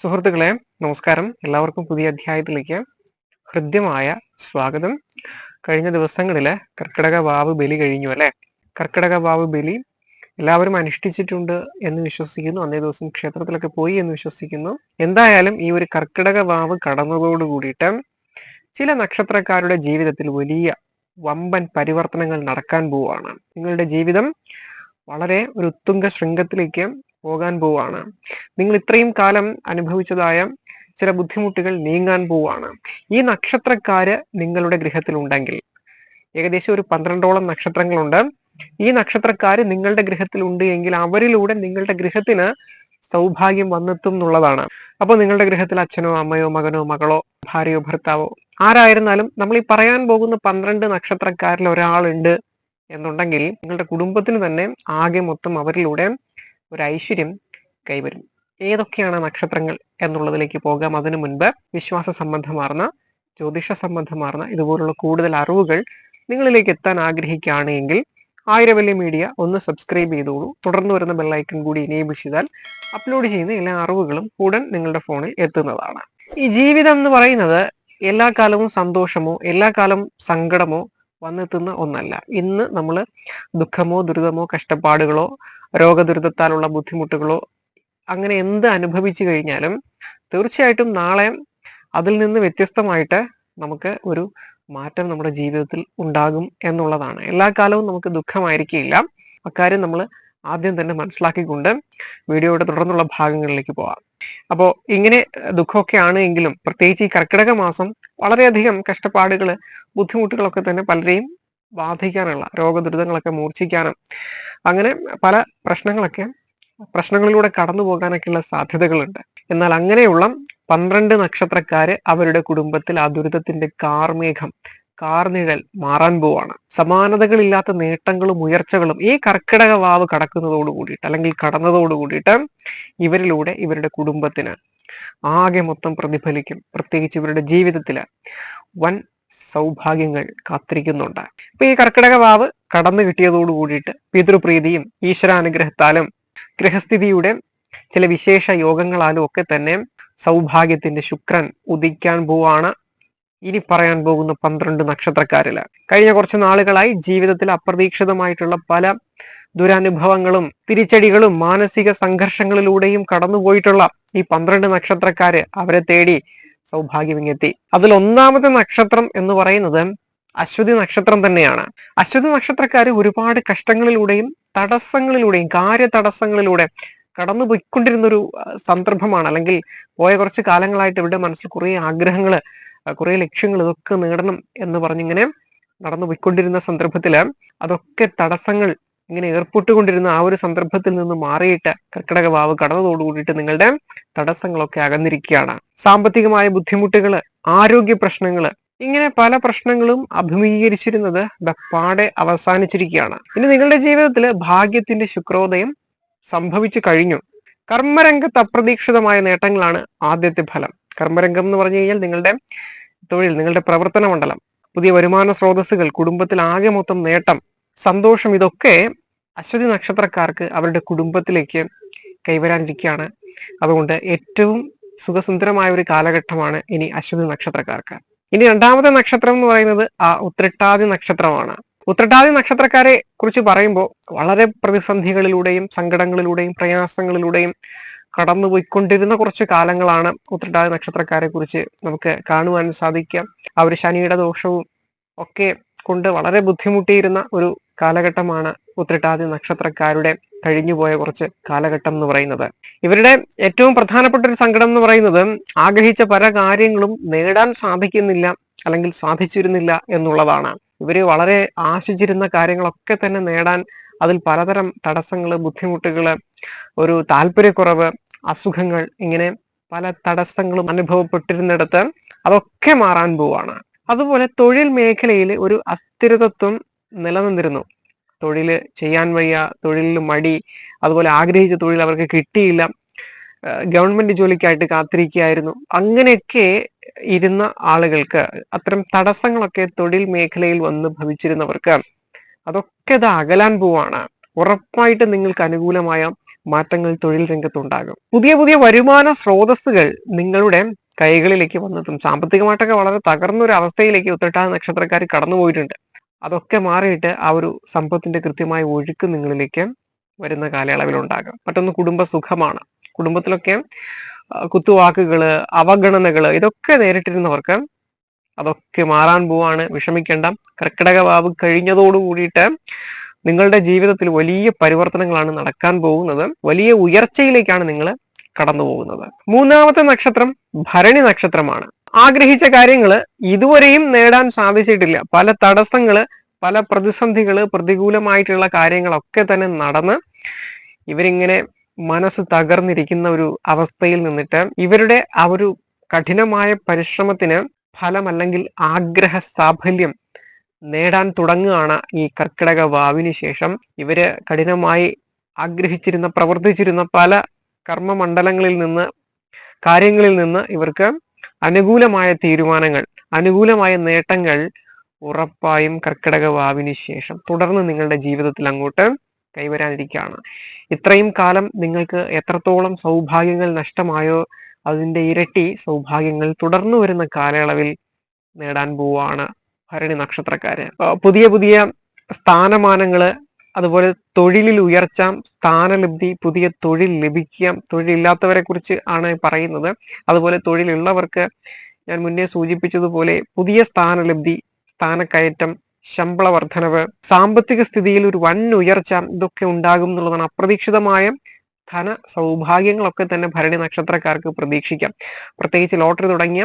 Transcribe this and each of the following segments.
സുഹൃത്തുക്കളെ നമസ്കാരം. എല്ലാവർക്കും പുതിയ അധ്യായത്തിലേക്ക് ഹൃദ്യമായ സ്വാഗതം. കഴിഞ്ഞ ദിവസങ്ങളിൽ കർക്കിടക വാവ് ബലി കഴിഞ്ഞു അല്ലെ? കർക്കിടക വാവ് ബലി എല്ലാവരും അനുഷ്ഠിച്ചിട്ടുണ്ട് എന്ന് വിശ്വസിക്കുന്നു. അന്നേ ദിവസം ക്ഷേത്രത്തിലൊക്കെ പോയി എന്ന് വിശ്വസിക്കുന്നു. എന്തായാലും ഈ ഒരു കർക്കിടക വാവ് കടന്നതോട് കൂടിയിട്ട് ചില നക്ഷത്രക്കാരുടെ ജീവിതത്തിൽ വലിയ വമ്പൻ പരിവർത്തനങ്ങൾ നടക്കാൻ പോവുകയാണ് നിങ്ങളുടെ ജീവിതം വളരെ ഒരു ഉത്തുംഗ ശൃംഗത്തിലേക്ക് പോകാൻ പോവാണ്. നിങ്ങൾ ഇത്രയും കാലം അനുഭവിച്ചതായ ചില ബുദ്ധിമുട്ടുകൾ നീങ്ങാൻ പോവാണ്. ഈ നക്ഷത്രക്കാര് നിങ്ങളുടെ ഗൃഹത്തിൽ ഉണ്ടെങ്കിൽ ഏകദേശം ഒരു പന്ത്രണ്ടോളം നക്ഷത്രങ്ങളുണ്ട്. ഈ നക്ഷത്രക്കാര് നിങ്ങളുടെ ഗൃഹത്തിൽ ഉണ്ട് എങ്കിൽ അവരിലൂടെ നിങ്ങളുടെ ഗൃഹത്തിന് സൗഭാഗ്യം വന്നെത്തും എന്നുള്ളതാണ്. അപ്പോൾ നിങ്ങളുടെ ഗൃഹത്തിൽ അച്ഛനോ അമ്മയോ മകനോ മകളോ ഭാര്യയോ ഭർത്താവോ ആരായിരുന്നാലും നമ്മൾ ഈ പറയാൻ പോകുന്ന പന്ത്രണ്ട് നക്ഷത്രക്കാരിൽ ഒരാളുണ്ട് എന്നുണ്ടെങ്കിൽ നിങ്ങളുടെ കുടുംബത്തിന് തന്നെ ആകെ മൊത്തം അവരിലൂടെ ഒരു ഐശ്വര്യം കൈവരും. ഏതൊക്കെയാണ് നക്ഷത്രങ്ങൾ എന്നുള്ളതിലേക്ക് പോകാം. അതിനു മുൻപ് വിശ്വാസ സംബന്ധമാർന്ന ജ്യോതിഷ സംബന്ധമാർന്ന ഇതുപോലുള്ള കൂടുതൽ അറിവുകൾ നിങ്ങളിലേക്ക് എത്താൻ ആഗ്രഹിക്കുകയാണ് എങ്കിൽ ആയിരവല്യ മീഡിയ ഒന്ന് സബ്സ്ക്രൈബ് ചെയ്തോളൂ. തുടർന്ന് വരുന്ന ബെല്ലൈക്കൺ കൂടി ഇനേബിൾ ചെയ്താൽ അപ്ലോഡ് ചെയ്യുന്ന എല്ലാ അറിവുകളും ഉടൻ നിങ്ങളുടെ ഫോണിൽ എത്തുന്നതാണ്. ഈ ജീവിതം എന്ന് പറയുന്നത് എല്ലാ കാലവും സന്തോഷമോ എല്ലാ കാലം സങ്കടമോ വന്നെത്തുന്ന ഒന്നല്ല. ഇന്ന് നമ്മൾ ദുഃഖമോ ദുരിതമോ കഷ്ടപ്പാടുകളോ രോഗദുരിതത്താലുള്ള ബുദ്ധിമുട്ടുകളോ അങ്ങനെ എന്ത് അനുഭവിച്ചു കഴിഞ്ഞാലും തീർച്ചയായിട്ടും നാളെ അതിൽ നിന്ന് വ്യത്യസ്തമായിട്ട് നമുക്ക് ഒരു മാറ്റം നമ്മുടെ ജീവിതത്തിൽ ഉണ്ടാകും എന്നുള്ളതാണ്. എല്ലാ കാലവും നമുക്ക് ദുഃഖമായിരിക്കില്ല അക്കാര്യം നമ്മൾ ആദ്യം തന്നെ മനസ്സിലാക്കിക്കൊണ്ട് വീഡിയോയുടെ തുടർന്നുള്ള ഭാഗങ്ങളിലേക്ക് പോവാം. അപ്പോൾ ഇങ്ങനെ ദുഃഖമൊക്കെ ആണ് എങ്കിലും പ്രത്യേകിച്ച് ഈ കർക്കിടക മാസം വളരെയധികം കഷ്ടപ്പാടുകൾ ബുദ്ധിമുട്ടുകളൊക്കെ തന്നെ പലരെയും ബാധിക്കാനുള്ള രോഗദുരിതങ്ങളൊക്കെ മൂർച്ഛിക്കാനും അങ്ങനെ പല പ്രശ്നങ്ങളൊക്കെ പ്രശ്നങ്ങളിലൂടെ കടന്നു പോകാനൊക്കെയുള്ള സാധ്യതകളുണ്ട്. എന്നാൽ അങ്ങനെയുള്ള പന്ത്രണ്ട് നക്ഷത്രക്കാര് അവരുടെ കുടുംബത്തിൽ ആ ദുരിതത്തിന്റെ കാർമേഘം കാർനിഴൽ മാറാൻ പോവാണ്. സമാനതകളില്ലാത്ത നേട്ടങ്ങളും ഉയർച്ചകളും ഈ കർക്കിടക വാവ് കടക്കുന്നതോട് കൂടിയിട്ട് അല്ലെങ്കിൽ കടന്നതോട് കൂടിയിട്ട് ഇവരിലൂടെ ഇവരുടെ കുടുംബത്തിന് ആകെ മൊത്തം പ്രതിഫലിക്കും. പ്രത്യേകിച്ച് ഇവരുടെ ജീവിതത്തിൽ വൻ സൗഭാഗ്യങ്ങൾ കാത്തിരിക്കുന്നുണ്ട്. ഇപ്പൊ ഈ കർക്കിടക വാവ് കടന്നു കിട്ടിയതോടു കൂടിയിട്ട് പിതൃപ്രീതിയും ഈശ്വരാനുഗ്രഹത്താലും ഗൃഹസ്ഥിതിയുടെ ചില വിശേഷ യോഗങ്ങളാലും ഒക്കെ തന്നെ സൗഭാഗ്യത്തിന്റെ ശുക്രൻ ഉദിക്കാൻ പോവാണ്. ഇനി പറയാൻ പോകുന്ന പന്ത്രണ്ട് നക്ഷത്രക്കാരിൽ. കഴിഞ്ഞ കുറച്ച് നാളുകളായി ജീവിതത്തിൽ അപ്രതീക്ഷിതമായിട്ടുള്ള പല ദുരനുഭവങ്ങളും തിരിച്ചടികളും മാനസിക സംഘർഷങ്ങളിലൂടെയും കടന്നുപോയിട്ടുള്ള ഈ പന്ത്രണ്ട് നക്ഷത്രക്കാര് അവരെ തേടി സൗഭാഗ്യം ഇങ്ങെത്തി അതിൽ ഒന്നാമത്തെ നക്ഷത്രം എന്ന് പറയുന്നത് അശ്വതി നക്ഷത്രം തന്നെയാണ്. അശ്വതി നക്ഷത്രക്കാർ ഒരുപാട് കഷ്ടങ്ങളിലൂടെയും തടസ്സങ്ങളിലൂടെയും കാര്യ തടസ്സങ്ങളിലൂടെ കടന്നു പോയിക്കൊണ്ടിരുന്ന ഒരു സന്ദർഭമാണ്. അല്ലെങ്കിൽ പോയ കുറച്ച് കാലങ്ങളായിട്ട് ഇവരുടെ മനസ്സിൽ കുറേ ആഗ്രഹങ്ങൾ കുറെ ലക്ഷ്യങ്ങൾ ഇതൊക്കെ നേടണം എന്ന് പറഞ്ഞിങ്ങനെ നടന്നു പോയിക്കൊണ്ടിരുന്ന സന്ദർഭത്തിൽ അതൊക്കെ തടസ്സങ്ങൾ ഇങ്ങനെ ഏർപ്പെട്ടുകൊണ്ടിരുന്ന ആ ഒരു സന്ദർഭത്തിൽ നിന്ന് മാറിയിട്ട് കർക്കിടക വാവ് കടന്നതോടുകൂടിയിട്ട് നിങ്ങളുടെ തടസ്സങ്ങളൊക്കെ അകന്നിരിക്കുകയാണ്. സാമ്പത്തികമായ ബുദ്ധിമുട്ടുകൾ ആരോഗ്യ പ്രശ്നങ്ങൾ ഇങ്ങനെ പല പ്രശ്നങ്ങളും അഭിമുഖീകരിച്ചിരുന്നത് പാടെ അവസാനിച്ചിരിക്കുകയാണ്. ഇനി നിങ്ങളുടെ ജീവിതത്തിൽ ഭാഗ്യത്തിന്റെ ശുക്രോദയം സംഭവിച്ചു കഴിഞ്ഞു. കർമ്മരംഗത്ത് അപ്രതീക്ഷിതമായ നേട്ടങ്ങളാണ് ആദ്യത്തെ ഫലം. കർമ്മരംഗം എന്ന് പറഞ്ഞു കഴിഞ്ഞാൽ നിങ്ങളുടെ തൊഴിൽ നിങ്ങളുടെ പ്രവർത്തന മണ്ഡലം പുതിയ വരുമാന സ്രോതസ്സുകൾ കുടുംബത്തിൽ ആകെ മൊത്തം നേട്ടം സന്തോഷം ഇതൊക്കെ അശ്വതി നക്ഷത്രക്കാർക്ക് അവരുടെ കുടുംബത്തിലേക്ക് കൈവരാനിരിക്കുകയാണ്. അതുകൊണ്ട് ഏറ്റവും സുഖസുന്ദരമായ ഒരു കാലഘട്ടമാണ് ഇനി അശ്വതി നക്ഷത്രക്കാർക്ക്. ഇനി രണ്ടാമത്തെ നക്ഷത്രം എന്ന് പറയുന്നത് ആ ഉത്രട്ടാതി നക്ഷത്രമാണ്. ഉത്രട്ടാതി നക്ഷത്രക്കാരെ കുറിച്ച് പറയുമ്പോൾ വളരെ പ്രതിസന്ധികളിലൂടെയും സങ്കടങ്ങളിലൂടെയും പ്രയാസങ്ങളിലൂടെയും കടന്നുപോയിക്കൊണ്ടിരുന്ന കുറച്ച് കാലങ്ങളാണ് ഉത്രട്ടാതി നക്ഷത്രക്കാരെ കുറിച്ച് നമുക്ക് കാണുവാൻ സാധിക്കുക. അവർ ശനിയുടെ ദോഷവും ഒക്കെ കൊണ്ട് വളരെ ബുദ്ധിമുട്ടിയിരുന്ന ഒരു കാലഘട്ടമാണ് ഉത്രട്ടാതി നക്ഷത്രക്കാരുടെ കഴിഞ്ഞുപോയ കുറച്ച് കാലഘട്ടം എന്ന് പറയുന്നത്. ഇവരുടെ ഏറ്റവും പ്രധാനപ്പെട്ട ഒരു സങ്കടം എന്ന് പറയുന്നത് ആഗ്രഹിച്ച പല കാര്യങ്ങളും നേടാൻ സാധിക്കുന്നില്ല അല്ലെങ്കിൽ സാധിച്ചിരുന്നില്ല എന്നുള്ളതാണ്. ഇവർ വളരെ ആശിച്ചിരുന്ന കാര്യങ്ങളൊക്കെ തന്നെ നേടാൻ അതിൽ പലതരം തടസ്സങ്ങൾ ബുദ്ധിമുട്ടുകൾ ഒരു താല്പര്യക്കുറവ് അസുഖങ്ങൾ ഇങ്ങനെ പല തടസ്സങ്ങളും അനുഭവപ്പെട്ടിരുന്നിടത്ത് അതൊക്കെ മാറാൻ പോവാണ്. അതുപോലെ തൊഴിൽ മേഖലയിൽ ഒരു അസ്ഥിരതത്വം നിലനിന്നിരുന്നു. തൊഴിൽ ചെയ്യാൻ വയ്യ തൊഴിലിൽ മടി അതുപോലെ ആഗ്രഹിച്ച തൊഴിൽ അവർക്ക് കിട്ടിയില്ല. ഗവൺമെന്റ് ജോലിക്കായിട്ട് കാത്തിരിക്കുകയായിരുന്നു. അങ്ങനെയൊക്കെ ഇരുന്ന ആളുകൾക്ക് അത്തരം തടസ്സങ്ങളൊക്കെ തൊഴിൽ മേഖലയിൽ വന്ന് ഭവിച്ചിരുന്നവർക്ക് അതൊക്കെ ഇത് അകലാൻ പോവാണ്. ഉറപ്പായിട്ട് നിങ്ങൾക്ക് അനുകൂലമായ മാറ്റങ്ങൾ തൊഴിൽ രംഗത്തുണ്ടാകും. പുതിയ പുതിയ വരുമാന സ്രോതസ്സുകൾ നിങ്ങളുടെ കൈകളിലേക്ക് വന്നെത്തും സാമ്പത്തികമായിട്ടൊക്കെ വളരെ തകർന്ന ഒരു അവസ്ഥയിലേക്ക് ഉത്തട്ടാ നക്ഷത്രക്കാർ കടന്നുപോയിട്ടുണ്ട്. അതൊക്കെ മാറിയിട്ട് ആ ഒരു സമ്പത്തിന്റെ കൃത്യമായ ഒഴുക്ക് നിങ്ങളിലേക്ക് വരുന്ന കാലയളവിൽ ഉണ്ടാകാം മറ്റൊന്ന് കുടുംബ സുഖമാണ് കുടുംബത്തിലൊക്കെ കുത്തുവാക്കുകൾ അവഗണനകൾ ഇതൊക്കെ നേരിട്ടിരുന്നവർക്ക് അതൊക്കെ മാറാൻ പോവാണ്. വിഷമിക്കേണ്ട. കർക്കിടക വാവ് കഴിഞ്ഞതോടു കൂടിയിട്ട് നിങ്ങളുടെ ജീവിതത്തിൽ വലിയ പരിവർത്തനങ്ങളാണ് നടക്കാൻ പോകുന്നത്. വലിയ ഉയർച്ചയിലേക്കാണ് നിങ്ങൾ കടന്നു പോകുന്നത് മൂന്നാമത്തെ നക്ഷത്രം ഭരണി നക്ഷത്രമാണ്. ആഗ്രഹിച്ച കാര്യങ്ങൾ ഇതുവരെയും നേടാൻ സാധിച്ചിട്ടില്ല. പല തടസ്സങ്ങൾ പല പ്രതിസന്ധികൾ പ്രതികൂലമായിട്ടുള്ള കാര്യങ്ങളൊക്കെ തന്നെ നടന്ന് ഇവരിങ്ങനെ മനസ്സ് തകർന്നിരിക്കുന്ന ഒരു അവസ്ഥയിൽ നിന്നിട്ട് ഇവരുടെ ആ ഒരു കഠിനമായ പരിശ്രമത്തിന് ഫലം അല്ലെങ്കിൽ ആഗ്രഹ സാഫല്യം നേടാൻ തുടങ്ങുകയാണ് ഈ കർക്കിടക വാവിന് ശേഷം. ഇവർ കഠിനമായി ആഗ്രഹിച്ചിരുന്ന പ്രവർത്തിച്ചിരുന്ന പല കർമ്മമണ്ഡലങ്ങളിൽ നിന്ന് കാര്യങ്ങളിൽ നിന്ന് ഇവർക്ക് അനുകൂലമായ തീരുമാനങ്ങൾ അനുകൂലമായ നേട്ടങ്ങൾ ഉറപ്പായും കർക്കിടക വാവിന് ശേഷം തുടർന്ന് നിങ്ങളുടെ ജീവിതത്തിൽ അങ്ങോട്ട് കൈവരാനിരിക്കുകയാണ്. ഇത്രയും കാലം നിങ്ങൾക്ക് എത്രത്തോളം സൗഭാഗ്യങ്ങൾ നഷ്ടമായോ അതിന്റെ ഇരട്ടി സൗഭാഗ്യങ്ങൾ തുടർന്നു വരുന്ന കാലയളവിൽ നേടാൻ പോവാണ് ഭരണി നക്ഷത്രക്കാര്. പുതിയ പുതിയ സ്ഥാനമാനങ്ങൾ അതുപോലെ തൊഴിലിൽ ഉയർച്ച സ്ഥാനലബ്ധി പുതിയ തൊഴിൽ ലഭിക്കുക തൊഴിലില്ലാത്തവരെ കുറിച്ച് ആണ് പറയുന്നത്. അതുപോലെ തൊഴിലുള്ളവർക്ക് ഞാൻ മുന്നേ സൂചിപ്പിച്ചതുപോലെ പുതിയ സ്ഥാനലബ്ധി സ്ഥാനക്കയറ്റം ശമ്പള വർധനവ് സാമ്പത്തിക സ്ഥിതിയിൽ ഒരു വൻ ഉയർച്ച ഇതൊക്കെ ഉണ്ടാകും എന്നുള്ളതാണ് അപ്രതീക്ഷിതമായ ധന സൗഭാഗ്യങ്ങളൊക്കെ തന്നെ ഭരണി നക്ഷത്രക്കാർക്ക് പ്രതീക്ഷിക്കാം. പ്രത്യേകിച്ച് ലോട്ടറി തുടങ്ങിയ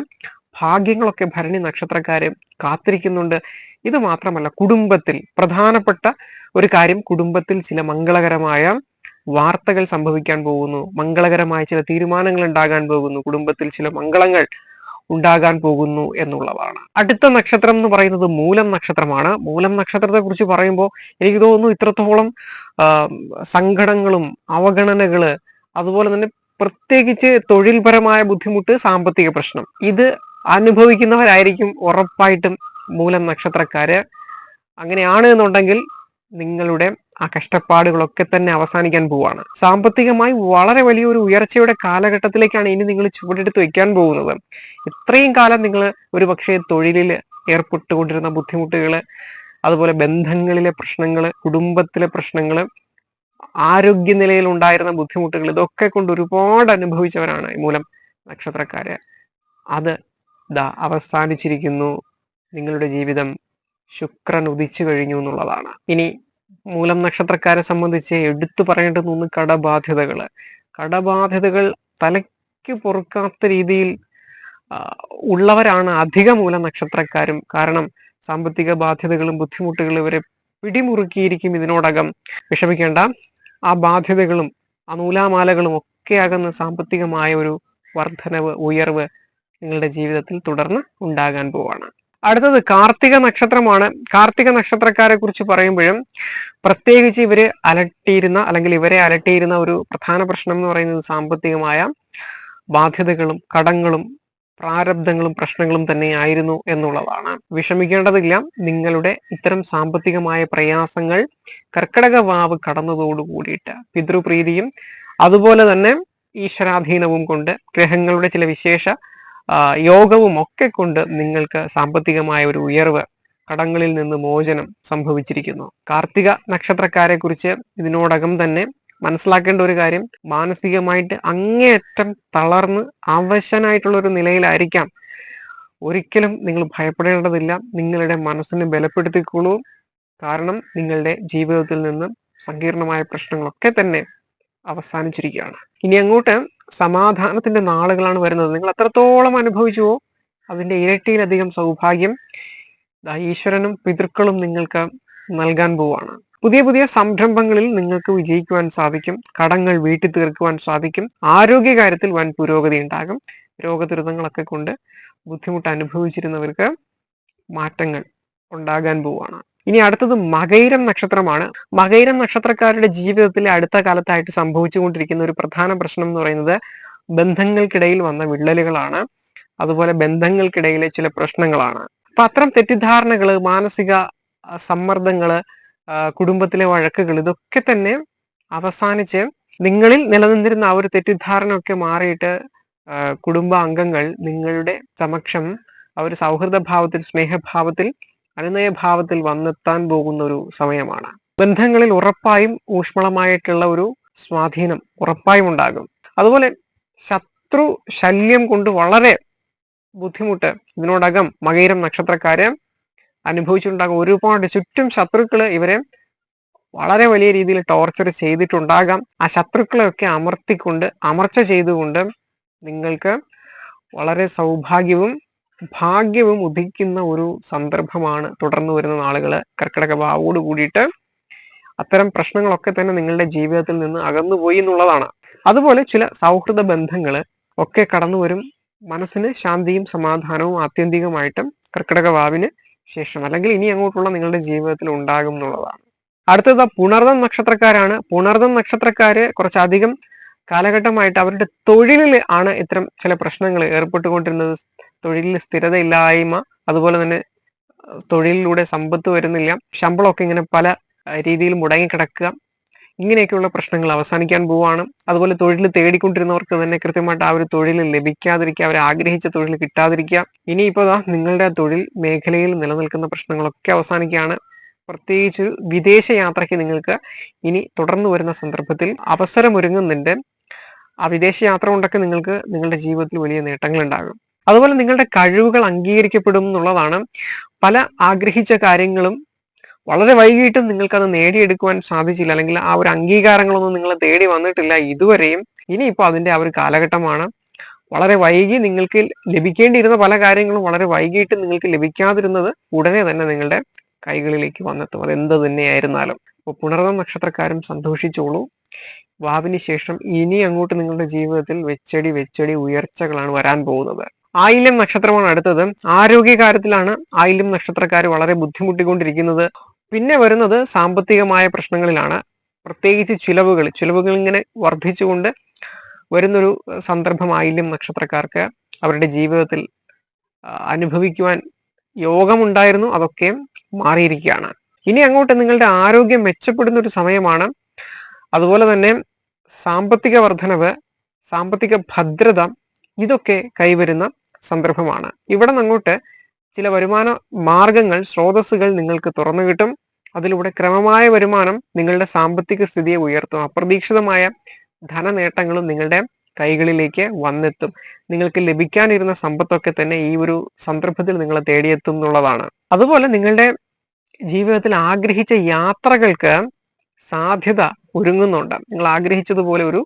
ഭാഗ്യങ്ങളൊക്കെ ഭരണി നക്ഷത്രക്കാരെ കാത്തിരിക്കുന്നുണ്ട്. ഇത് മാത്രമല്ല കുടുംബത്തിൽ പ്രധാനപ്പെട്ട ഒരു കാര്യം കുടുംബത്തിൽ ചില മംഗളകരമായ വാർത്തകൾ സംഭവിക്കാൻ പോകുന്നു. മംഗളകരമായ ചില തീരുമാനങ്ങൾ ഉണ്ടാകാൻ പോകുന്നു. കുടുംബത്തിൽ ചില മംഗളങ്ങൾ ഉണ്ടാകാൻ പോകുന്നു എന്നുള്ളതാണ്. അടുത്ത നക്ഷത്രം എന്ന് പറയുന്നത് മൂലം നക്ഷത്രമാണ്. മൂലം നക്ഷത്രത്തെ കുറിച്ച് പറയുമ്പോൾ എനിക്ക് തോന്നുന്നു ഇത്രത്തോളം സങ്കടങ്ങളും അവഗണനകൾ അതുപോലെ തന്നെ പ്രത്യേകിച്ച് തൊഴിൽപരമായ ബുദ്ധിമുട്ട് സാമ്പത്തിക പ്രശ്നം. ഇത് അനുഭവിക്കുന്നവരായിരിക്കും ഉറപ്പായിട്ടും മൂലം നക്ഷത്രക്കാര് അങ്ങനെയാണ് എന്നുണ്ടെങ്കിൽ നിങ്ങളുടെ ആ കഷ്ടപ്പാടുകളൊക്കെ തന്നെ അവസാനിക്കാൻ പോവാണ്. സാമ്പത്തികമായി വളരെ വലിയൊരു ഉയർച്ചയുടെ കാലഘട്ടത്തിലേക്കാണ് ഇനി നിങ്ങൾ ചുവടെടുത്ത് വെക്കാൻ പോകുന്നത്. ഇത്രയും കാലം നിങ്ങൾ ഒരു പക്ഷേ തൊഴിലിൽ ഏർപ്പെട്ടുകൊണ്ടിരുന്ന ബുദ്ധിമുട്ടുകൾ അതുപോലെ ബന്ധങ്ങളിലെ പ്രശ്നങ്ങൾ കുടുംബത്തിലെ പ്രശ്നങ്ങൾ ആരോഗ്യനിലയിൽ ഉണ്ടായിരുന്ന ബുദ്ധിമുട്ടുകൾ ഇതൊക്കെ കൊണ്ട് ഒരുപാട് അനുഭവിച്ചവരാണ് ഈ മൂലം നക്ഷത്രക്കാര്. അത് ദാ അവസാനിച്ചിരിക്കുന്നു. നിങ്ങളുടെ ജീവിതം ശുക്രൻ ഉദിച്ചു കഴിഞ്ഞു എന്നുള്ളതാണ്. ഇനി മൂലം നക്ഷത്രക്കാരെ സംബന്ധിച്ച് എടുത്തു പറയേണ്ടത് ഒന്ന് കടബാധ്യതകൾ. കടബാധ്യതകൾ തലയ്ക്ക് പൊറുക്കാത്ത രീതിയിൽ ഉള്ളവരാണ് അധിക മൂല നക്ഷത്രക്കാരും. കാരണം സാമ്പത്തിക ബാധ്യതകളും ബുദ്ധിമുട്ടുകളും ഇവരെ പിടിമുറുക്കിയിരിക്കും ഇതിനോടകം. വിഷമിക്കേണ്ട. ആ ബാധ്യതകളും ആ നൂലാമാലകളും ഒക്കെ ആകുന്ന സാമ്പത്തികമായ ഒരു വർധനവ് ഉയർവ് നിങ്ങളുടെ ജീവിതത്തിൽ തുടർന്ന് ഉണ്ടാകാൻ പോവാണ്. അടുത്തത് കാർത്തിക നക്ഷത്രമാണ്. കാർത്തിക നക്ഷത്രക്കാരെ കുറിച്ച് പറയുമ്പോഴും പ്രത്യേകിച്ച് ഇവർ അലട്ടിയിരുന്ന അല്ലെങ്കിൽ ഇവരെ അലട്ടിയിരുന്ന ഒരു പ്രധാന പ്രശ്നം എന്ന് പറയുന്നത് സാമ്പത്തികമായ ബാധ്യതകളും കടങ്ങളും പ്രാരബ്ധങ്ങളും പ്രശ്നങ്ങളും തന്നെയായിരുന്നു എന്നുള്ളതാണ്. വിഷമിക്കേണ്ടതില്ല. നിങ്ങളുടെ ഇത്തരം സാമ്പത്തികമായ പ്രയാസങ്ങൾ കർക്കടക വാവ് കടന്നതോടു കൂടിയിട്ട് പിതൃപ്രീതിയും അതുപോലെ തന്നെ ഈശ്വരാധീനവും കൊണ്ട് ഗ്രഹങ്ങളുടെ ചില വിശേഷ യോഗവും ഒക്കെ കൊണ്ട് നിങ്ങൾക്ക് സാമ്പത്തികമായ ഒരു ഉയർവ് കടങ്ങളിൽ നിന്ന് മോചനം സംഭവിച്ചിരിക്കുന്നു. കാർത്തിക നക്ഷത്രക്കാരെ കുറിച്ച് ഇതിനോടകം തന്നെ മനസ്സിലാക്കേണ്ട ഒരു കാര്യം മാനസികമായിട്ട് അങ്ങേയറ്റം തളർന്ന് അവശനായിട്ടുള്ള ഒരു നിലയിലായിരിക്കാം. ഒരിക്കലും നിങ്ങൾ ഭയപ്പെടേണ്ടതില്ല. നിങ്ങളുടെ മനസ്സിനെ ബലപ്പെടുത്തിക്കൊള്ളൂ. കാരണം നിങ്ങളുടെ ജീവിതത്തിൽ നിന്ന് സങ്കീർണമായ പ്രശ്നങ്ങളൊക്കെ തന്നെ അവസാനിച്ചിരിക്കുകയാണ്. ഇനി അങ്ങോട്ട് സമാധാനത്തിന്റെ നാളുകളാണ് വരുന്നത്. നിങ്ങൾ എത്രത്തോളം അനുഭവിച്ചുവോ അതിന്റെ ഇരട്ടിയിലധികം സൗഭാഗ്യം ഈശ്വരനും പിതൃക്കളും നിങ്ങൾക്ക് നൽകാൻ പോവാണ് പുതിയ പുതിയ സംരംഭങ്ങളിൽ നിങ്ങൾക്ക് വിജയിക്കുവാൻ സാധിക്കും. കടങ്ങൾ വീട്ടിൽ തീർക്കുവാൻ സാധിക്കും. ആരോഗ്യകാര്യത്തിൽ വൻ പുരോഗതി ഉണ്ടാകും. രോഗദുരിതങ്ങളൊക്കെ കൊണ്ട് ബുദ്ധിമുട്ട് അനുഭവിച്ചിരുന്നവർക്ക് മാറ്റങ്ങൾ ഉണ്ടാകാൻ പോവാണ് ഇനി അടുത്തത് മകൈരം നക്ഷത്രമാണ്. മകൈരം നക്ഷത്രക്കാരുടെ ജീവിതത്തിൽ അടുത്ത കാലത്തായിട്ട് സംഭവിച്ചുകൊണ്ടിരിക്കുന്ന ഒരു പ്രധാന പ്രശ്നം എന്ന് പറയുന്നത് ബന്ധങ്ങൾക്കിടയിൽ വന്ന വിള്ളലുകളാണ്. അതുപോലെ ബന്ധങ്ങൾക്കിടയിലെ ചില പ്രശ്നങ്ങളാണ്. അപ്പൊ അത്തരം തെറ്റിദ്ധാരണകൾ മാനസിക സമ്മർദ്ദങ്ങൾ കുടുംബത്തിലെ വഴക്കുകൾ ഇതൊക്കെ തന്നെ അവസാനിച്ച് നിങ്ങളിൽ നിലനിന്നിരുന്ന ആ ഒരു തെറ്റിദ്ധാരണ ഒക്കെ മാറിയിട്ട് കുടുംബ അംഗങ്ങൾ നിങ്ങളുടെ സമക്ഷം ആ ഒരു സൗഹൃദ ഭാവത്തിൽ സ്നേഹഭാവത്തിൽ അനുനയ ഭാവത്തിൽ വന്നെത്താൻ പോകുന്ന ഒരു സമയമാണ്. ബന്ധങ്ങളിൽ ഉറപ്പായും ഊഷ്മളമായിട്ടുള്ള ഒരു സ്വാധീനം ഉറപ്പായും ഉണ്ടാകും. അതുപോലെ ശത്രു ശല്യം കൊണ്ട് വളരെ ബുദ്ധിമുട്ട് ഇതിനോടകം മകയിരം നക്ഷത്രക്കാര് അനുഭവിച്ചിട്ടുണ്ടാകും. ഒരുപാട് ചുറ്റും ശത്രുക്കൾ ഇവരെ വളരെ വലിയ രീതിയിൽ ടോർച്ചർ ചെയ്തിട്ടുണ്ടാകാം. ആ ശത്രുക്കളെയൊക്കെ അമർത്തിക്കൊണ്ട് അമർച്ച ചെയ്തുകൊണ്ട് നിങ്ങൾക്ക് വളരെ സൗഭാഗ്യവും ഭാഗ്യവും ഉദിക്കുന്ന ഒരു സന്ദർഭമാണ് തുടർന്നു വരുന്ന നാളുകൾ കർക്കിടക ഭാവോട് കൂടിയിട്ട് അത്തരം പ്രശ്നങ്ങളൊക്കെ തന്നെ നിങ്ങളുടെ ജീവിതത്തിൽ നിന്ന് അകന്നുപോയി എന്നുള്ളതാണ്. അതുപോലെ ചില സൗഹൃദ ബന്ധങ്ങൾ ഒക്കെ കടന്നു വരും. മനസ്സിന് ശാന്തിയും സമാധാനവും ആത്യന്തികമായിട്ടും കർക്കിടക വാവിന് ശേഷം അല്ലെങ്കിൽ ഇനി അങ്ങോട്ടുള്ള നിങ്ങളുടെ ജീവിതത്തിൽ ഉണ്ടാകും എന്നുള്ളതാണ്. അടുത്തത് പുണർദം നക്ഷത്രക്കാരാണ്. പുണർദം നക്ഷത്രക്കാര് കുറച്ചധികം കാലഘട്ടമായിട്ട് അവരുടെ തൊഴിലിൽ ആണ് ഇത്തരം ചില പ്രശ്നങ്ങൾ ഏർപ്പെട്ടുകൊണ്ടിരുന്നത്. തൊഴിലിൽ സ്ഥിരതയില്ലായ്മ അതുപോലെ തന്നെ തൊഴിലിലൂടെ സമ്പത്ത് വരുന്നില്ല ശമ്പളമൊക്കെ ഇങ്ങനെ പല രീതിയിൽ മുടങ്ങിക്കിടക്കുക ഇങ്ങനെയൊക്കെയുള്ള പ്രശ്നങ്ങൾ അവസാനിക്കാൻ പോവാണ്. അതുപോലെ തൊഴിൽ തേടിക്കൊണ്ടിരുന്നവർക്ക് തന്നെ കൃത്യമായിട്ട് ആ ഒരു തൊഴിൽ ലഭിക്കാതിരിക്കുക അവർ ആഗ്രഹിച്ച തൊഴിൽ കിട്ടാതിരിക്കുക. ഇനിയിപ്പോൾ നിങ്ങളുടെ തൊഴിൽ മേഖലയിൽ നിലനിൽക്കുന്ന പ്രശ്നങ്ങളൊക്കെ അവസാനിക്കുകയാണ്. പ്രത്യേകിച്ച് വിദേശ യാത്രയ്ക്ക് നിങ്ങൾക്ക് ഇനി തുടർന്നു വരുന്ന സന്ദർഭത്തിൽ അവസരമൊരുങ്ങുന്നുണ്ട്. ആ വിദേശ യാത്ര കൊണ്ടൊക്കെ നിങ്ങൾക്ക് നിങ്ങളുടെ ജീവിതത്തിൽ വലിയ നേട്ടങ്ങൾ ഉണ്ടാകും അതുപോലെ നിങ്ങളുടെ കഴിവുകൾ അംഗീകരിക്കപ്പെടും എന്നുള്ളതാണ് പല ആഗ്രഹിച്ച കാര്യങ്ങളും വളരെ വൈകിട്ടും നിങ്ങൾക്കത് നേടിയെടുക്കുവാൻ സാധിച്ചില്ല. അല്ലെങ്കിൽ ആ ഒരു അംഗീകാരങ്ങളൊന്നും നിങ്ങൾ തേടി വന്നിട്ടില്ല ഇതുവരെയും. ഇനിയിപ്പോൾ അതിന്റെ ആ ഒരു കാലഘട്ടമാണ്. വളരെ വൈകി നിങ്ങൾക്ക് ലഭിക്കേണ്ടിയിരുന്ന പല കാര്യങ്ങളും വളരെ വൈകിട്ട് നിങ്ങൾക്ക് ലഭിക്കാതിരുന്നത് ഉടനെ തന്നെ നിങ്ങളുടെ കൈകളിലേക്ക് വന്നെത്തും. അത് എന്ത് തന്നെയായിരുന്നാലും. അപ്പോൾ പുണർന്ന നക്ഷത്രക്കാരും സന്തോഷിച്ചോളൂ. വാവിന് ശേഷം ഇനി അങ്ങോട്ട് നിങ്ങളുടെ ജീവിതത്തിൽ വെച്ചടി വെച്ചടി ഉയർച്ചകളാണ് വരാൻ പോകുന്നത്. ആയില്യം നക്ഷത്രമാണ് അടുത്തത്. ആരോഗ്യകാര്യത്തിലാണ് ആയില്യം നക്ഷത്രക്കാർ വളരെ ബുദ്ധിമുട്ടിക്കൊണ്ടിരിക്കുന്നത്. പിന്നെ വരുന്നത് സാമ്പത്തികമായ പ്രശ്നങ്ങളിലാണ്. പ്രത്യേകിച്ച് ചിലവുകൾ ചിലവുകൾ ഇങ്ങനെ വർദ്ധിച്ചുകൊണ്ട് വരുന്നൊരു സന്ദർഭം ആയില്യം നക്ഷത്രക്കാർക്ക് അവരുടെ ജീവിതത്തിൽ അനുഭവിക്കുവാൻ യോഗമുണ്ടായിരുന്നു. അതൊക്കെ മാറിയിരിക്കുകയാണ്. ഇനി അങ്ങോട്ട് നിങ്ങളുടെ ആരോഗ്യം മെച്ചപ്പെടുന്ന ഒരു സമയമാണ്. അതുപോലെ തന്നെ സാമ്പത്തിക വർധനവ് സാമ്പത്തിക ഭദ്രത ഇതൊക്കെ കൈവരുന്ന സന്ദർഭമാണ്. ഇവിടെ അങ്ങോട്ട് ചില വരുമാന മാർഗങ്ങൾ സ്രോതസ്സുകൾ നിങ്ങൾക്ക് തുറന്നു കിട്ടും. അതിലൂടെ ക്രമമായ വരുമാനം നിങ്ങളുടെ സാമ്പത്തിക സ്ഥിതിയെ ഉയർത്തും. അപ്രതീക്ഷിതമായ ധനനേട്ടങ്ങളും നിങ്ങളുടെ കൈകളിലേക്ക് വന്നെത്തും. നിങ്ങൾക്ക് ലഭിക്കാനിരുന്ന സമ്പത്തൊക്കെ തന്നെ ഈ ഒരു സന്ദർഭത്തിൽ നിങ്ങളെ തേടിയെത്തും എന്നുള്ളതാണ്. അതുപോലെ നിങ്ങളുടെ ജീവിതത്തിൽ ആഗ്രഹിച്ച യാത്രകൾക്ക് സാധ്യത ഒരുങ്ങുന്നുണ്ട്. നിങ്ങൾ ആഗ്രഹിച്ചതുപോലെ ഒരു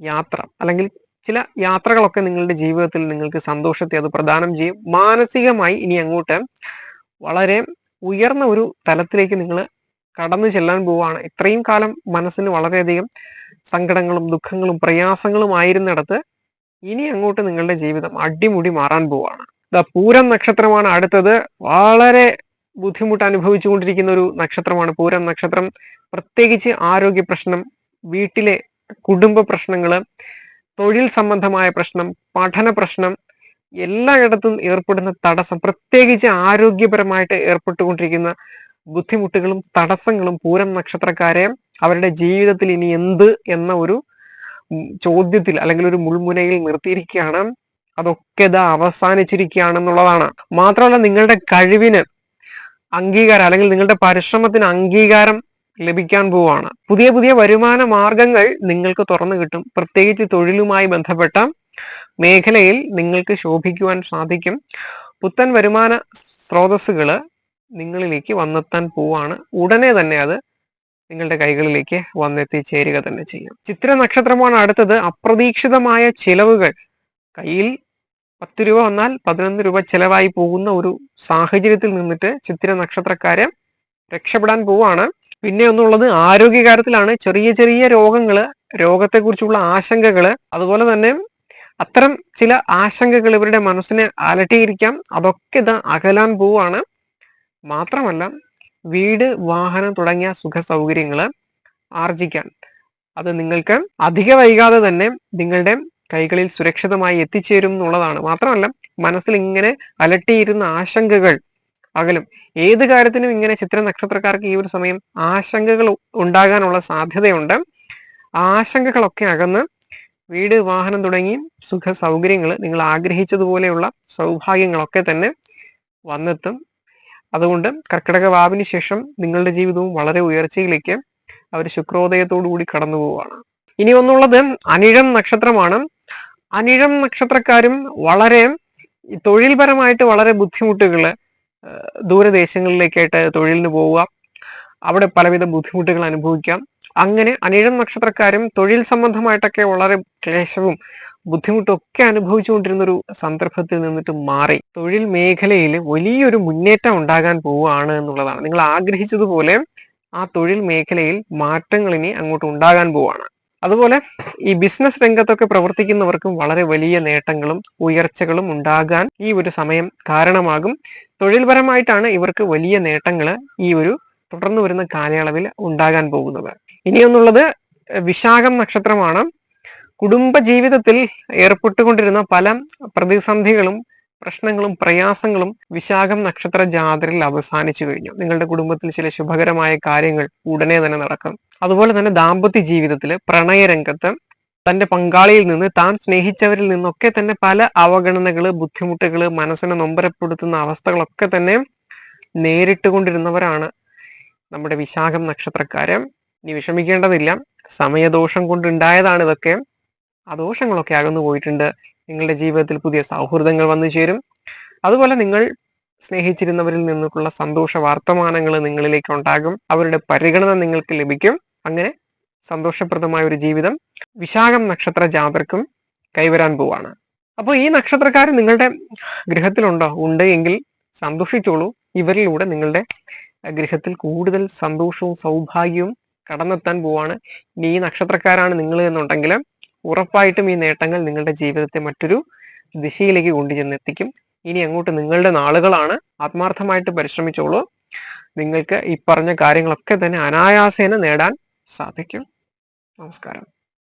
യാത്ര അല്ലെങ്കിൽ ചില യാത്രകളൊക്കെ നിങ്ങളുടെ ജീവിതത്തിൽ നിങ്ങൾക്ക് സന്തോഷത്തെ അത് പ്രദാനം ചെയ്യും. മാനസികമായി ഇനി അങ്ങോട്ട് വളരെ ഉയർന്ന ഒരു തലത്തിലേക്ക് നിങ്ങൾ കടന്നു ചെല്ലാൻ പോവുകയാണ്. ഇത്രയും കാലം മനസ്സിന് വളരെയധികം സങ്കടങ്ങളും ദുഃഖങ്ങളും പ്രയാസങ്ങളും ആയിരുന്നിടത്ത് ഇനി അങ്ങോട്ട് നിങ്ങളുടെ ജീവിതം അടിമുടി മാറാൻ പോവുകയാണ്. പൂരം നക്ഷത്രമാണ് അടുത്തത്. വളരെ ബുദ്ധിമുട്ട് അനുഭവിച്ചുകൊണ്ടിരിക്കുന്ന ഒരു നക്ഷത്രമാണ് പൂരം നക്ഷത്രം. പ്രത്യേകിച്ച് ആരോഗ്യ പ്രശ്നം വീട്ടിലെ കുടുംബ പ്രശ്നങ്ങൾ തൊഴിൽ സംബന്ധമായ പ്രശ്നം പഠന പ്രശ്നം എല്ലായിടത്തും ഏർപ്പെടുന്ന തടസ്സം പ്രത്യേകിച്ച് ആരോഗ്യപരമായിട്ട് ഏർപ്പെട്ടുകൊണ്ടിരിക്കുന്ന ബുദ്ധിമുട്ടുകളും തടസ്സങ്ങളും പൂരം നക്ഷത്രക്കാരെ അവരുടെ ജീവിതത്തിൽ ഇനി എന്ത് എന്ന ഒരു ചോദ്യത്തിൽ അല്ലെങ്കിൽ ഒരു മുൾമുനയിൽ നിർത്തിയിരിക്കുകയാണ്. അതൊക്കെ ഇതാ അവസാനിച്ചിരിക്കുകയാണെന്നുള്ളതാണ്. മാത്രമല്ല നിങ്ങളുടെ കഴിവിന് അംഗീകാരം അല്ലെങ്കിൽ നിങ്ങളുടെ പരിശ്രമത്തിന് അംഗീകാരം ലഭിക്കാൻ പോവാണ്. പുതിയ പുതിയ വരുമാന മാർഗങ്ങൾ നിങ്ങൾക്ക് തുറന്നു കിട്ടും. പ്രത്യേകിച്ച് തൊഴിലുമായി ബന്ധപ്പെട്ട മേഖലയിൽ നിങ്ങൾക്ക് ശോഭിക്കുവാൻ സാധിക്കും. പുത്തൻ വരുമാന സ്രോതസ്സുകൾ നിങ്ങളിലേക്ക് വന്നെത്താൻ പോവാണ്. ഉടനെ തന്നെ അത് നിങ്ങളുടെ കൈകളിലേക്ക് വന്നെത്തിച്ചേരുക തന്നെ ചെയ്യും. ചിത്ര നക്ഷത്രമാണ് അടുത്തത്. അപ്രതീക്ഷിതമായ ചിലവുകൾ. കയ്യിൽ പത്ത് രൂപ വന്നാൽ പതിനൊന്ന് രൂപ ചിലവായി പോകുന്ന ഒരു സാഹചര്യത്തിൽ നിന്നിട്ട് ചിത്ര നക്ഷത്രക്കാര് രക്ഷപ്പെടാൻ പോവാണ്. പിന്നെ ഒന്നുള്ളത് ആരോഗ്യകാര്യത്തിലാണ്. ചെറിയ ചെറിയ രോഗങ്ങൾ രോഗത്തെക്കുറിച്ചുള്ള ആശങ്കകൾ അതുപോലെ തന്നെ അത്തരം ചില ആശങ്കകൾ ഇവരുടെ മനസ്സിനെ അലട്ടിയിരിക്കാം. അതൊക്കെ ഇത് അകലാൻ പോവാണ്. മാത്രമല്ല വീട് വാഹനം തുടങ്ങിയ സുഖ സൗകര്യങ്ങൾ ആർജിക്കാൻ. അത് നിങ്ങൾക്ക് അധിക വൈകാതെ തന്നെ നിങ്ങളുടെ കൈകളിൽ സുരക്ഷിതമായി എത്തിച്ചേരും എന്നുള്ളതാണ്. മാത്രമല്ല മനസ്സിൽ ഇങ്ങനെ അലട്ടിയിരുന്ന ആശങ്കകൾ അകലും. ഏത് കാര്യത്തിനും ഇങ്ങനെ ചിത്ര നക്ഷത്രക്കാർക്ക് ഈ ഒരു സമയം ആശങ്കകൾ ഉണ്ടാകാനുള്ള സാധ്യതയുണ്ട്. ആശങ്കകളൊക്കെ അകന്ന് വീട് വാഹനം തുടങ്ങി സുഖ സൗകര്യങ്ങൾ നിങ്ങൾ ആഗ്രഹിച്ചതുപോലെയുള്ള സൗഭാഗ്യങ്ങളൊക്കെ തന്നെ വന്നെത്തും. അതുകൊണ്ട് കർക്കിടക വാവിന് ശേഷം നിങ്ങളുടെ ജീവിതവും വളരെ ഉയർച്ചയിലേക്ക് അവർ ശുക്രോദയത്തോടു കൂടി കടന്നു പോവുകയാണ്. ഇനി ഒന്നുള്ളത് അനിഴം നക്ഷത്രമാണ്. അനിഴം നക്ഷത്രക്കാരും വളരെ തൊഴിൽപരമായിട്ട് വളരെ ബുദ്ധിമുട്ടുകൾ ദൂരദേശങ്ങളിലേക്കായിട്ട് തൊഴിലിന് പോവുക. അവിടെ പലവിധ ബുദ്ധിമുട്ടുകൾ അനുഭവിക്കാം. അങ്ങനെ അനിഴം നക്ഷത്രക്കാരും തൊഴിൽ സംബന്ധമായിട്ടൊക്കെ വളരെ ക്ലേശവും ബുദ്ധിമുട്ടും ഒക്കെ അനുഭവിച്ചുകൊണ്ടിരുന്ന ഒരു സന്ദർഭത്തിൽ നിന്നിട്ട് മാറി. തൊഴിൽ മേഖലയിൽ വലിയൊരു മുന്നേറ്റം ഉണ്ടാകാൻ പോവുകയാണ് എന്നുള്ളതാണ്. നിങ്ങൾ ആഗ്രഹിച്ചതുപോലെ ആ തൊഴിൽ മേഖലയിൽ മാറ്റങ്ങൾ ഇനി അങ്ങോട്ട് ഉണ്ടാകാൻ പോവുകയാണ്. അതുപോലെ ഈ ബിസിനസ് രംഗത്തൊക്കെ പ്രവർത്തിക്കുന്നവർക്കും വളരെ വലിയ നേട്ടങ്ങളും ഉയർച്ചകളും ഉണ്ടാകാൻ ഈ ഒരു സമയം കാരണമാകും. തൊഴിൽപരമായിട്ടാണ് ഇവർക്ക് വലിയ നേട്ടങ്ങൾ ഈ ഒരു തുടർന്നു വരുന്ന കാലയളവിൽ ഉണ്ടാകാൻ പോകുന്നത്. ഇനിയൊന്നുള്ളത് വിശാഖം നക്ഷത്രമാണ്. കുടുംബ ജീവിതത്തിൽ ഏർപ്പെട്ടുകൊണ്ടിരുന്ന പല പ്രതിസന്ധികളും പ്രശ്നങ്ങളും പ്രയാസങ്ങളും വിശാഖം നക്ഷത്ര ജാതരിൽ അവസാനിച്ചു കഴിഞ്ഞു. നിങ്ങളുടെ കുടുംബത്തിൽ ചില ശുഭകരമായ കാര്യങ്ങൾ ഉടനെ തന്നെ നടക്കും. അതുപോലെ തന്നെ ദാമ്പത്യ ജീവിതത്തിൽ പ്രണയരംഗത്ത് തന്റെ പങ്കാളിയിൽ നിന്ന് താൻ സ്നേഹിച്ചവരിൽ നിന്നൊക്കെ തന്നെ പല അവഗണനകൾ ബുദ്ധിമുട്ടുകൾ മനസ്സിനെ നൊമ്പരപ്പെടുത്തുന്ന അവസ്ഥകളൊക്കെ തന്നെ നേരിട്ടുകൊണ്ടിരുന്നവരാണ് നമ്മുടെ വിശാഖം നക്ഷത്രക്കാരൻ ഇനി വിഷമിക്കേണ്ടതില്ല. സമയദോഷം കൊണ്ടുണ്ടായതാണ് ഇതൊക്കെ. ആ ദോഷങ്ങളൊക്കെ അകന്നു പോയിട്ടുണ്ട്. നിങ്ങളുടെ ജീവിതത്തിൽ പുതിയ സൗഹൃദങ്ങൾ വന്നു ചേരും. അതുപോലെ നിങ്ങൾ സ്നേഹിച്ചിരുന്നവരിൽ നിന്നുള്ള സന്തോഷ വർത്തമാനങ്ങൾ നിങ്ങളിലേക്ക് ഉണ്ടാകും. അവരുടെ പരിഗണന നിങ്ങൾക്ക് ലഭിക്കും. അങ്ങനെ സന്തോഷപ്രദമായ ഒരു ജീവിതം വിശാഖം നക്ഷത്ര ജാതർക്കും കൈവരാൻ പോവാണ്. അപ്പോൾ ഈ നക്ഷത്രക്കാർ നിങ്ങളുടെ ഗൃഹത്തിലുണ്ടോ? ഉണ്ട് എങ്കിൽ സന്തോഷിച്ചോളൂ. ഇവരിലൂടെ നിങ്ങളുടെ ഗൃഹത്തിൽ കൂടുതൽ സന്തോഷവും സൗഭാഗ്യവും കടന്നെത്താൻ പോവാണ്. ഇനി ഈ നക്ഷത്രക്കാരാണ് നിങ്ങൾ എന്നുണ്ടെങ്കിൽ ഉറപ്പായിട്ടും ഈ നേട്ടങ്ങൾ നിങ്ങളുടെ ജീവിതത്തെ മറ്റൊരു ദിശയിലേക്ക് കൊണ്ടുചെന്നെത്തിക്കും. ഇനി അങ്ങോട്ട് നിങ്ങളുടെ നാളുകളാണ്. ആത്മാർത്ഥമായിട്ട് പരിശ്രമിച്ചോളൂ. നിങ്ങൾക്ക് ഈ പറഞ്ഞ കാര്യങ്ങളൊക്കെ തന്നെ അനായാസേന നേടാൻ സാധിക്കും. നമസ്കാരം